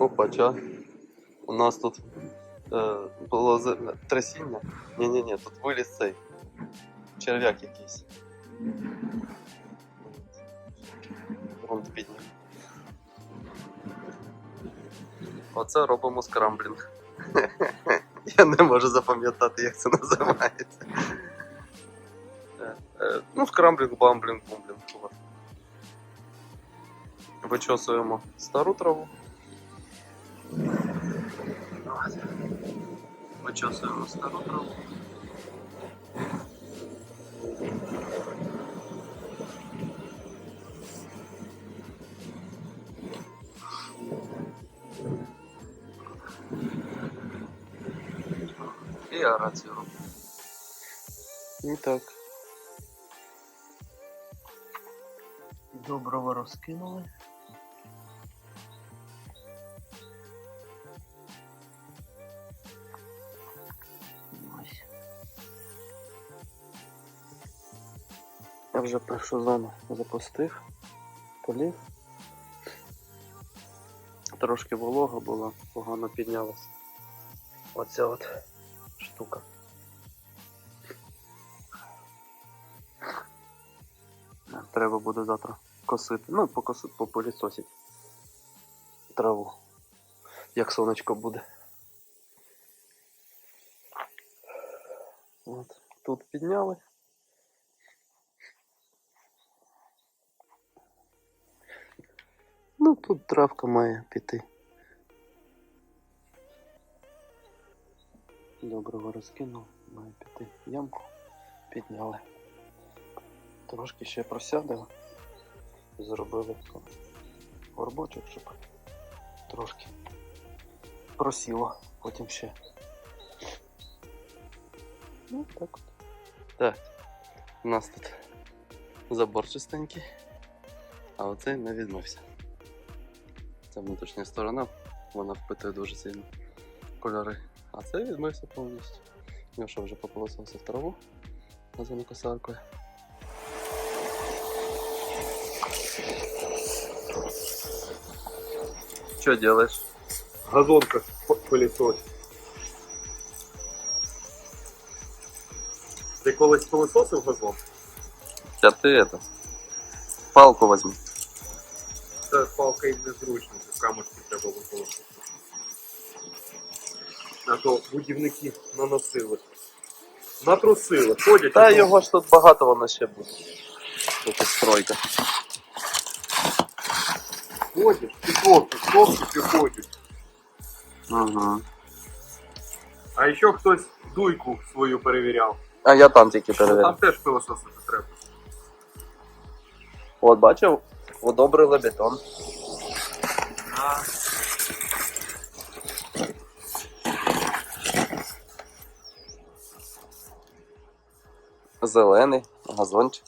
Опача. У нас тут е, було трясіння. Ні-ні-ні, тут виліз цей черв'як якийсь. Грунт підняв. Оце робимо скрамблінг. Я не можу запам'ятати, як це називається. Е, е, Ну, скрамблінг, бамблінг, бумблінг. Вичосуємо стару траву. От. Вичосуємо стару траву. І арацію робимо. І так. Доброго розкинули. Я вже першу зону запустив, полів. Трошки волога була, погано піднялась. Оця от штука. Треба буде завтра косити. Ну, покосити, попилісосити траву. Як сонечко буде. От, тут підняли. Ну, тут травка має піти. Доброго розкинув, має піти ямку. Підняли. Трошки ще просядемо. Зробили горбочок, щоб трошки просіло, потім ще. Ну, так от. Так. У нас тут забор чистенький, а оцей не відмився. Це внутрішня сторона, вона впитує дуже сильно кольори. А цей відмився повністю. Я що вже попилосився в траву газонокосаркою. Что делаешь? Газонка пылесос. Ти колись пилососив газон? Да ты это, палку возьми. Це палка і незручно, це камушки треба випилососити. А то будівники наносили. Натрусили, ходять. Та його ж тут багато воно ще буде. Тут стройка. ходять, піховки, хлопці приходять. Ага. А ще хтось дуйку свою перевіряв. А я там тільки Там теж пилососити треба. От бачив, одобрили бетон. Зелений, газончик.